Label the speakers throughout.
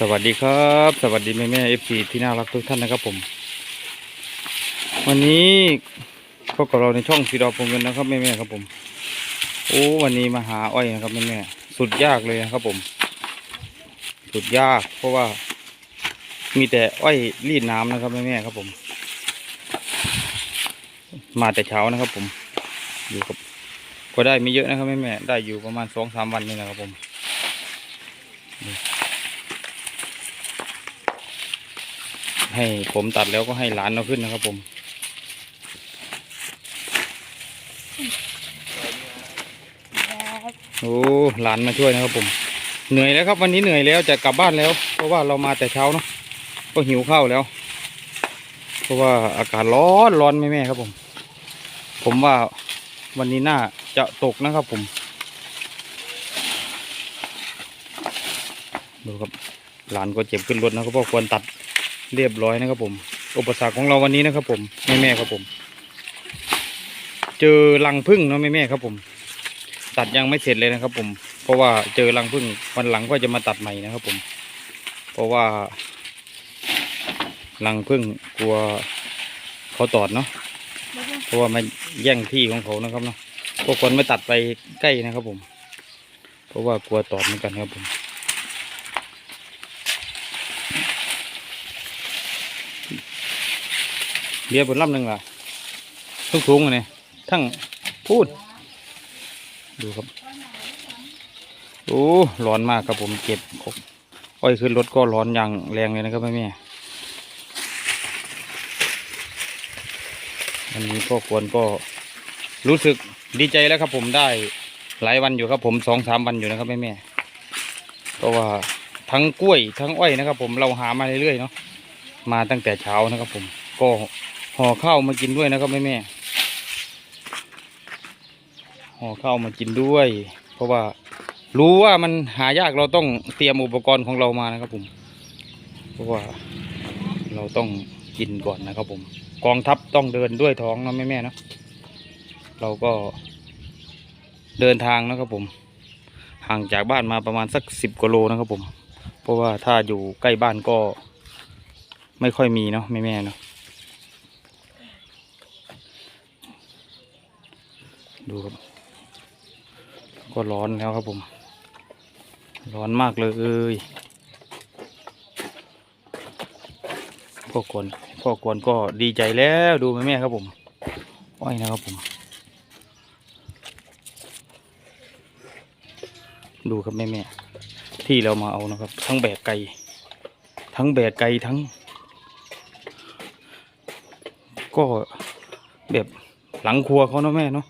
Speaker 1: สวัสดีครับ สวัสดีแม่แม่เอฟซีที่น่ารักทุกท่านนะครับผม วันนี้พบกับเราในช่องสีดอพงเงินนะครับแม่แม่ครับผมโอ้วันนี้มาหาอ้อยนะครับแม่แม่สุดยากเลยนะครับผม สุดยาก เพราะว่า มีแต่อ้อยรีดน้ำนะครับแม่แม่ครับผม มาแต่เช้านะครับผม อยู่กับก็ได้ไม่เยอะนะครับแม่แม่ได้อยู่ประมาณสองสามวันนี่นะครับผม ให้ผมตัดแล้วก็ให้หลานเอาขึ้นนะครับผม โอ้หลานมาช่วยนะครับผม เหนื่อยแล้วครับวันนี้เหนื่อยแล้วจะกลับบ้านแล้ว เพราะว่าเรามาแต่เช้าเนาะก็หิวข้าวแล้ว เพราะว่าอากาศร้อนร้อนแม่แม่ๆครับผม ผมว่าวันนี้น่าจะตกนะครับผม ดูครับหลานก็เจ็บขึ้นรถนะครับเพราะควรตัด เรียบร้อยนะครับผม อุปสรรคของเราวันนี้นะครับผมแม่แม่ครับผม เจอรังพึ่งเนาะแม่แม่ครับผม ตัดยังไม่เสร็จเลยนะครับ ผม เพราะว่าเจอรังพึ่งวันหลังก็จะมาตัดใหม่นะครับผม เพราะว่ารังพึ่งกลัวเขาตอดเนาะเพราะว่ามันแย่งที่ของเขานะครับเนาะพวกคนไม่ตัดไปใกล้นะครับผม เพราะว่ากลัวตอดเหมือนกันครับผม เบียบนลำหนึ่งล่ะทุกทุงๆเลยทั้งพูด ดูครับ โอ้ร้อนมากครับผมเก็บอ้อยขึ้นรถก็ร้อนอย่างแรงเลยนะครับแม่แม่อันนี้ก็ควรก็รู้สึกดีใจแล้วครับผมได้หลายวันอยู่ครับผมสองสามวันอยู่นะครับแม่แม่เพราะว่าทั้งกล้วยทั้งอ้อยนะครับ ผมเราหามาเรื่อยๆเนาะมาตั้งแต่เช้านะครับผมก็ ห่อข้าวมากินด้วยนะครับแม่แม่ห่อข้าวมากินด้วย เพราะว่ารู้ว่ามันหายากเราต้องเตรียมอุปกรณ์ของเรามานะครับผม เพราะว่าเราต้องกินก่อนนะครับผม กองทัพต้องเดินด้วยท้องนะแม่แม่นะเราก็เดินทางนะครับผม ห่างจากบ้านมาประมาณสักสิบกิโลนะครับผม เพราะว่าถ้าอยู่ใกล้บ้านก็ไม่ค่อยมีเนาะแม่แม่เนาะ ดูครับ ก็ร้อนแล้วครับผม ร้อนมากเลยพ่อกวนพ่อกวนก็ดีใจแล้วดูแม่แม่ครับผมอ้อยนะครับผม ดูครับแม่แม่ที่เรามาเอานะครับ ทั้งแบกไก่ทั้งแบกไก่ทั้ง ก็แบบหลังครัวเขาเนาะแม่เนาะ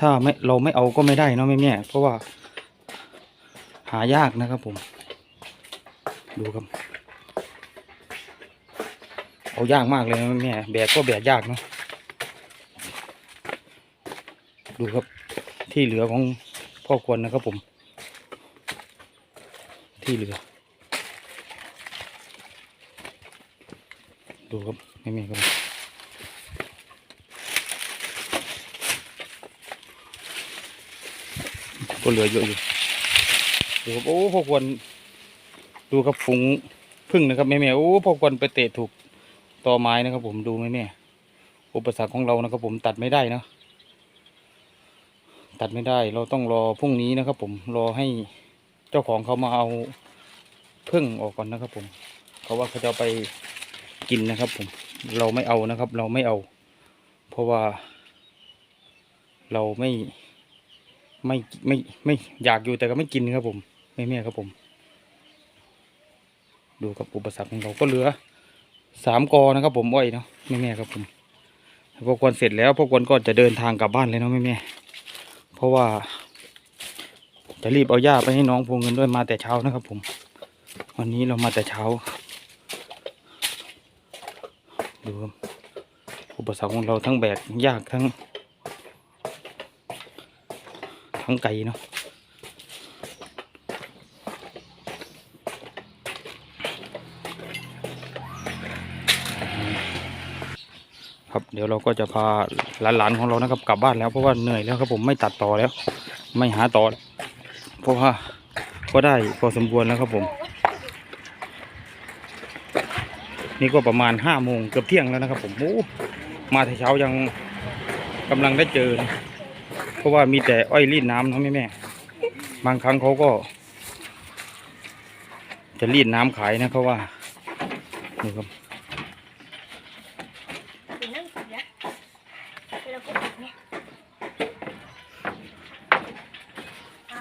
Speaker 1: ถ้าไม่เราไม่เอาก็ไม่ได้เนาะแม่แม่เพราะว่า หายากนะครับผม ดูครับ เอายากมากเลยนะแม่แม่แบกก็แบกยากเนาะดูครับที่เหลือของพ่อควรนะครับผม ที่เหลือ ดูครับแม่แม่ครับ ก็เหลือเยอะอยู่ดูครับโอ้พวกควรดูครับฝูงพึ่งนะครับแม่แม่โอ้พวกควรไปเตะถูกตอไม้นะครับ ผมดูแม่แม่อุปสรรคของเรานะครับ ผมตัดไม่ได้นะตัดไม่ได้เราต้องรอพรุ่งนี้นะครับ ผมรอให้เจ้าของเขามาเอาพึ่งออกก่อนนะครับ ผมเขาว่าเขาจะไปกินนะครับ ผมเราไม่เอานะครับ เราไม่เอา เพราะว่า เราไม่ ไม่ไม่ไม่อยากอยู่แต่ก็ไม่กินครับผมแม่แม่ครับผม ดูกับอุปสรรคของเราก็เหลือสามกอนะครับผมอ้อยเนาะแม่แม่ครับผมพวกควรเสร็จแล้วพวกควรก็จะเดินทางกลับบ้านเลยเนาะแม่แม่เพราะว่า จะรีบเอาหญ้าไปให้น้องพวงเงินด้วยมาแต่เช้านะครับ ผม วันนี้เรามาแต่เช้าดูครับอุปสรรคของเราทั้งแบกยากทั้ง ทั้งไก่เนาะครับเดี๋ยวเราก็จะพาหลานๆของเรานะครับกลับบ้านแล้วเพราะว่าเหนื่อยแล้วครับผมไม่ตัดต่อแล้ว ไม่หาต่อเพราะว่าก็ได้พอสมควรแล้วครับผม นี่ก็ประมาณห้าโมงเกือบเที่ยงแล้วนะครับผมโอ้มาแต่เช้ายังกำลังได้เจอนะ ราะว่ามีแต่อ้อยรีดน้ำเนาะแม่แม่ๆบางครั้งเขาก็ จะรีดน้ำขายนะเพราะว่านี่ครับ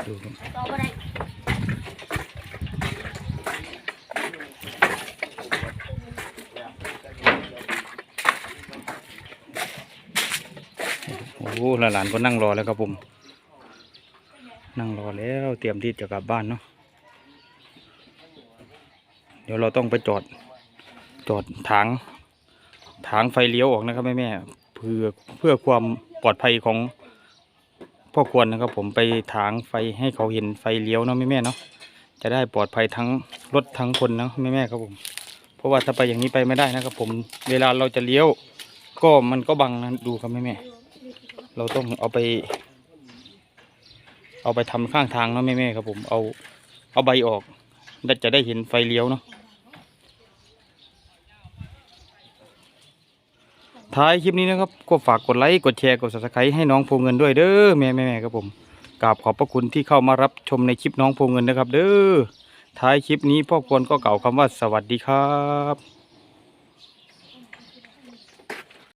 Speaker 2: ดู
Speaker 1: ครับ
Speaker 2: ต่อก็ได้
Speaker 1: โอ้โหหลานก็นั่งรอแล้วครับผม นั่งรอแล้วเตรียมที่จะกลับบ้านเนาะเดี๋ยวเราต้องไปจอดจอดถางถางไฟเลี้ยวออกนะครับแม่แม่เพื่อเพื่อความปลอดภัยของพ่อควรนะครับ ผมไปถางไฟให้เขาเห็นไฟเลี้ยวเนาะแม่แม่เนาะจะได้ปลอดภัยทั้งรถทั้งคนเนาะแม่แม่ครับผม เพราะว่าถ้าไปอย่างนี้ไปไม่ได้นะครับ ผมเวลาเราจะเลี้ยว ก็มันก็บังนะดูครับแม่แม่ เราต้องเอาไป เอาไปทำข้างทางเนาะแม่แม่ๆครับผมเอาเอาใบออกได้จะได้เห็นไฟเลี้ยวเนาะท้ายคลิปนี้นะครับก็ฝากกดไลค์กดแชร์กด subscribe ให้น้องโพเงินด้วยเด้อแม่แม่แม่ครับผมกราบขอบพระคุณที่เข้ามารับชมในคลิปน้องโพเงินนะครับ เด้อท้ายคลิปนี้พ่อควรก็เก่าวคำว่าสวัสดีครับ